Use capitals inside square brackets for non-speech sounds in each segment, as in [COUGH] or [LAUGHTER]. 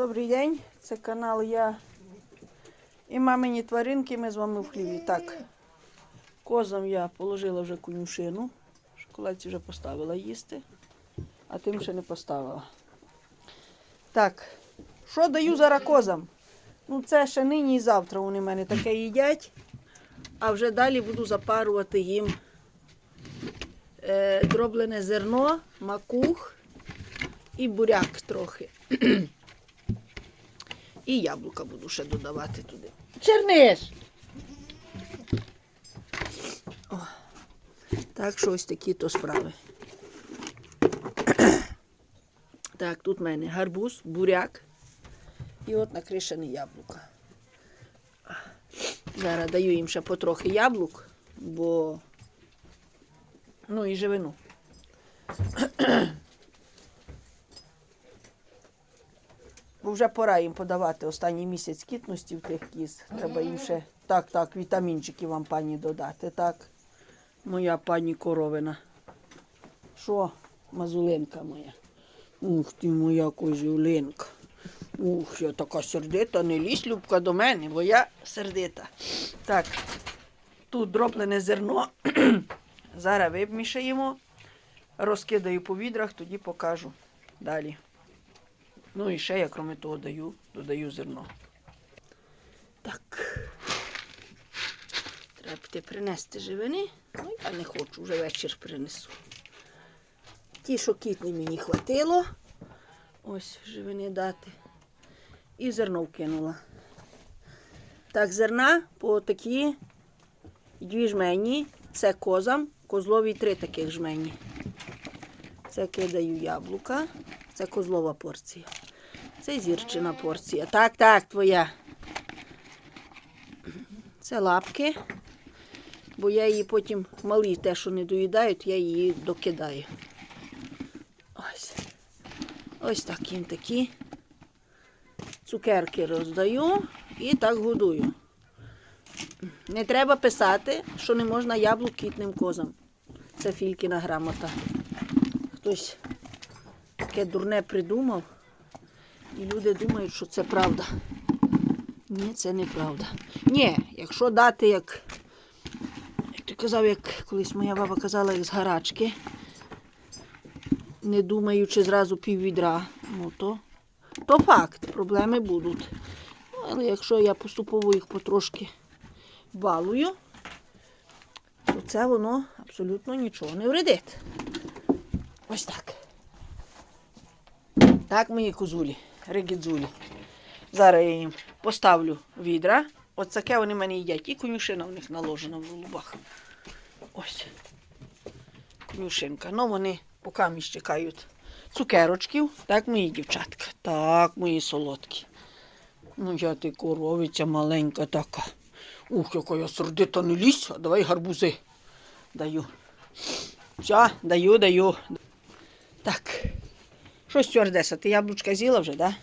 Добрий день, це канал Я і мамині тваринки. Ми з вами в хліві. Так, козам я положила вже конюшину. Шоколадці вже поставила їсти, а тим ще не поставила. Так, що даю зараз козам? Ну, це ще нині і завтра вони в мене таке їдять, а вже далі буду запарувати їм е, дроблене зерно, макух і буряк трохи. І яблука буду ще додавати туди. Черниш! О, так, що ось такі то справи. Так, тут в мене гарбуз, буряк і от накришене яблука. Зараз даю їм ще потрохи яблук, бо ну і живину. Бо вже пора їм подавати останній місяць кітності в тих кіз. Треба їм ще так, так, вітамінчики вам пані додати. Так, моя пані коровина. Що, мазулинка моя? Ух ти, моя козюлинка. Ух, я така сердита, не лізь, Любка, до мене, бо я сердита. Так, тут дроблене зерно. [CLEARS THROAT] Зараз вимішаємо, розкидаю по відрах, тоді покажу далі. Ну і ще я, крім того, даю, додаю зерно. Так. Треба піти принести живини. Ну, я не хочу, вже вечір принесу. Ті, що кітні мені хватило. Ось живини дати. І зерно вкинула. Так, зерна по такі дві жмені. Це козам, козлові три таких жмені. Це кидаю яблука. Це козлова порція. Це зірчина порція. Так, так, твоя. Це лапки. Бо я її потім малі те, що не доїдають, я її докидаю. Ось. Ось так їм такі. Цукерки роздаю і так годую. Не треба писати, що не можна яблук кітним козам. Це фількіна грамота. Хтось таке дурне придумав. І люди думають, що це правда. Ні, це неправда. Ні, якщо дати, як, як ти казав, як колись моя баба казала, як з гарачки, не думаючи зразу пів відра, ну то, то факт, проблеми будуть. Але якщо я поступово їх потрошки балую, то це воно абсолютно нічого не вредить. Ось так. Так, мої козулі, ригідзулі. Зараз я їм поставлю відра. Ось таке вони мене їдять. І конюшина в них наложена в голубах. Ось. Конюшинка. Ну, вони поки між чекають цукерочків. Так, мої дівчатка. Так, мої солодкі. Ну, я ти коровиця маленька така. Ух, яка я сердита не лізь, а давай гарбузи даю. Все, даю, даю. Так. Що стюардеса, ти яблучка з'їла вже, да?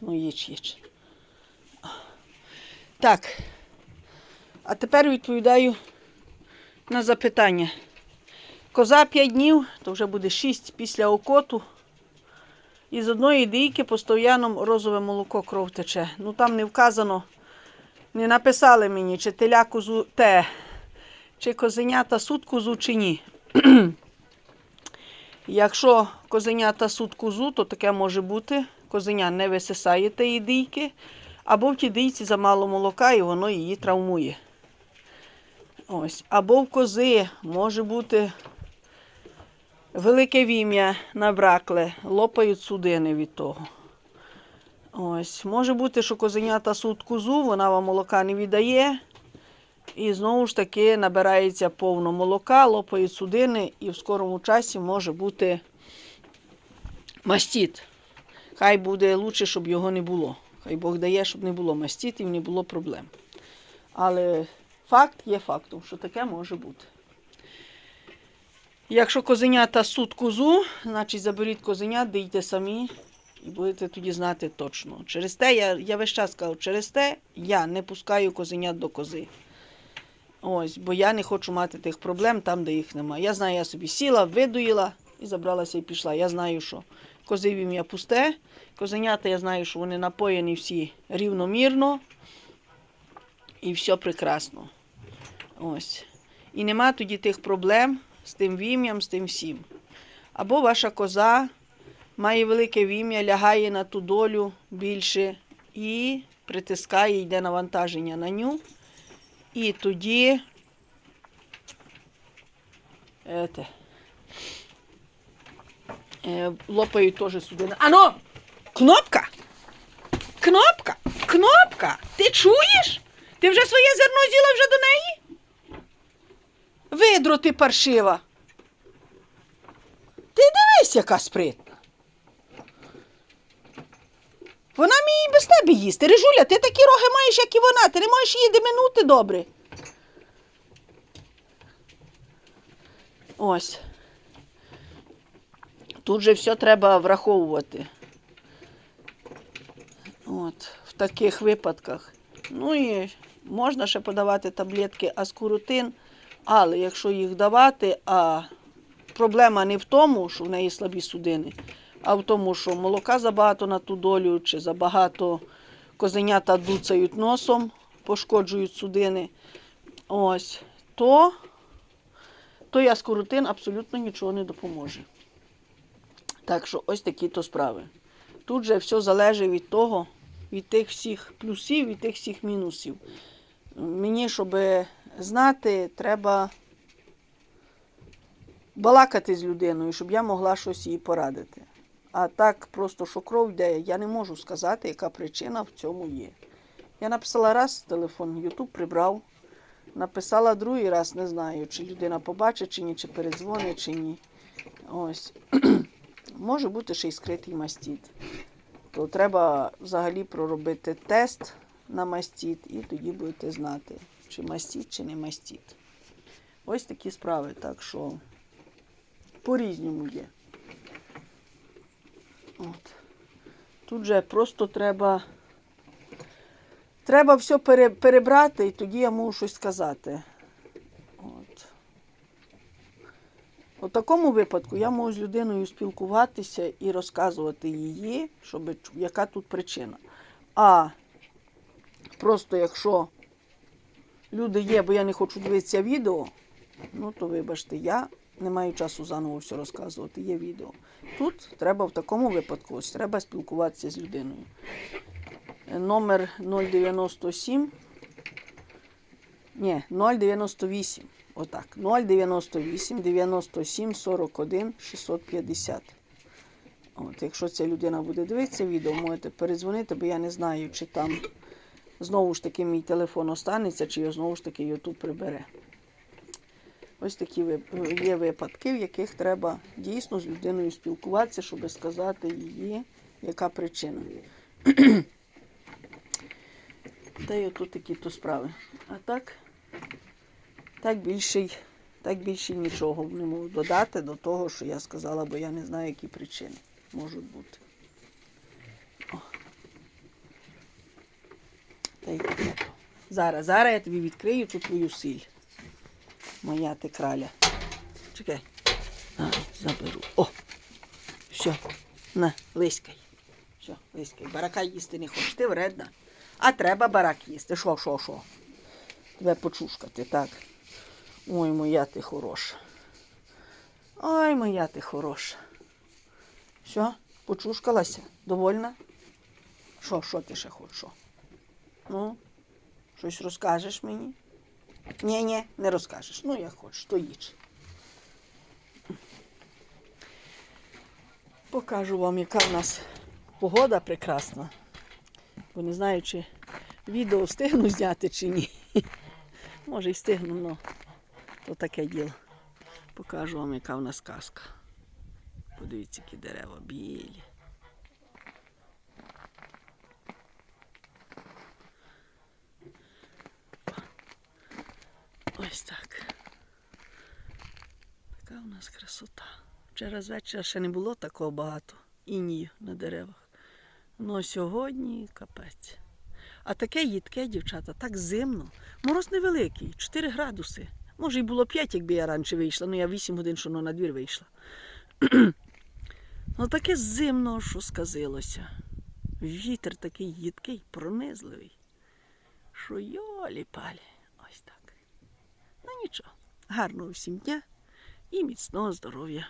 Ну, їч, їч. Так. А тепер відповідаю на запитання. Коза 5 днів, то вже буде 6 після окоту. І з одної дійки постійно розове молоко кров тече. Ну там не вказано, не написали мені, чи теля козу те, чи козенята суд козу, чи ні. Якщо козенята суд козу, то таке може бути. Козеня не висисає тієї дійки, або в тій дійці замало молока і воно її травмує. Ось. Або в кози може бути велике вім'я набракле, лопають судини від того. Ось. Може бути, що козенята суд козу, вона вам молока не віддає. І знову ж таки набирається повно молока, лопають судини, і в скорому часі може бути мастіт. Хай буде краще, щоб його не було. Хай Бог дає, щоб не було мастітів, не було проблем. Але факт є фактом, що таке може бути. Якщо козенята суд козу, значить заберіть козенят, дійте самі і будете тоді знати точно. Через те, я, я весь час кажу, через те я не пускаю козенят до кози. Ось, бо я не хочу мати тих проблем там, де їх немає. Я знаю, я собі сіла, видоїла і забралася і пішла. Я знаю, що кози вім'я пусте. Козенята, я знаю, що вони напоєні всі рівномірно. І все прекрасно. Ось. І нема тоді тих проблем з тим вім'ям, з тим всім. Або ваша коза має велике вім'я, лягає на ту долю більше і притискає, йде навантаження на ню. І тоді. Ете, е, лопають теж судини. Ано! Кнопка! Кнопка! Кнопка! Ти чуєш? Ти вже своє зерно з'їла вже до неї? Видро ти паршива. Ти дивись, яка спритна. Вона міє і без тебе їсти. Рижуля, ти такі роги маєш, як і вона. Ти не можеш її минути добре. Ось. Тут же все треба враховувати. От, в таких випадках. Ну і можна ще подавати таблетки аскурутин, але якщо їх давати, а проблема не в тому, що в неї слабі судини, а в тому, що молока забагато на ту долю, чи забагато козенята дуцають носом, пошкоджують судини. Ось, то той аскорутин абсолютно нічого не допоможе. Так що ось такі то справи. Тут же все залежить від того, від тих всіх плюсів, від тих всіх мінусів. Мені, щоб знати, треба балакати з людиною, щоб я могла щось їй порадити. А так просто, що кров йде, я не можу сказати, яка причина в цьому є. Я написала раз телефон, Ютуб прибрав. Написала другий раз, не знаю, чи людина побачить, чи ні, чи передзвонить, чи ні. Ось. [CLEARS THROAT] Може бути ще й скритий мастіт. То треба взагалі проробити тест на мастіт, і тоді будете знати, чи мастіт, чи не мастіт. Ось такі справи. Так що по-різному є. От. Тут же просто треба. Треба все пере, перебрати, і тоді я можу щось сказати. От. У такому випадку я можу з людиною спілкуватися і розказувати її, щоб, яка тут причина. А просто якщо люди є, бо я не хочу дивитися відео, ну то вибачте, я не маю часу заново все розказувати, є відео. Тут треба в такому випадку, ось треба спілкуватися з людиною номер 097. Ні, 098. Отак. 098 97 41 650. От, якщо ця людина буде дивитися відео, можете передзвонити, бо я не знаю, чи там знову ж таки мій телефон останеться, чи його знову ж таки YouTube прибере. Ось такі є випадки, в яких треба дійсно з людиною спілкуватися, щоб сказати її, яка причина. [CLEARS THROAT] Та й отут такі то справи. А так, так більше, так більше нічого не можу додати до того, що я сказала, бо я не знаю, які причини можуть бути. О. Та й. Зараз, зараз я тобі відкрию ту твою сіль. Моя ти краля. Чекай. А, заберу. О! Все. На, лиськай. Все, лиськай. Барака їсти не хочеш. Ти вредна. А треба барак їсти. Що, що, що? Тебе почушкати, так. Ой, моя ти хороша. Ой, моя ти хороша. Все, почушкалася? Довольна? Що, що ти ще хочеш? Ну, щось розкажеш мені? Ні, ні, не розкажеш. Ну, як хочеш, то їж. Покажу вам, яка в нас погода прекрасна. Бо не знаю, чи відео встигну зняти чи ні. Може й встигну, але то таке діло. Покажу вам, яка в нас казка. Подивіться, які дерева білі. Ось так. Така у нас красота. Вчора вечора ще не було такого багато інію на деревах. Ну сьогодні капець. А таке їдке, дівчата, так зимно. Мороз невеликий, 4 градуси. Може, й було 5, якби я раніше вийшла, ну я 8 годин, що на двір вийшла. [CLEARS THROAT] Ну таке зимно, що сказилося. Вітер такий їдкий, пронизливий. Що йолі палі. Нічого. Гарного всім дня і міцного здоров'я.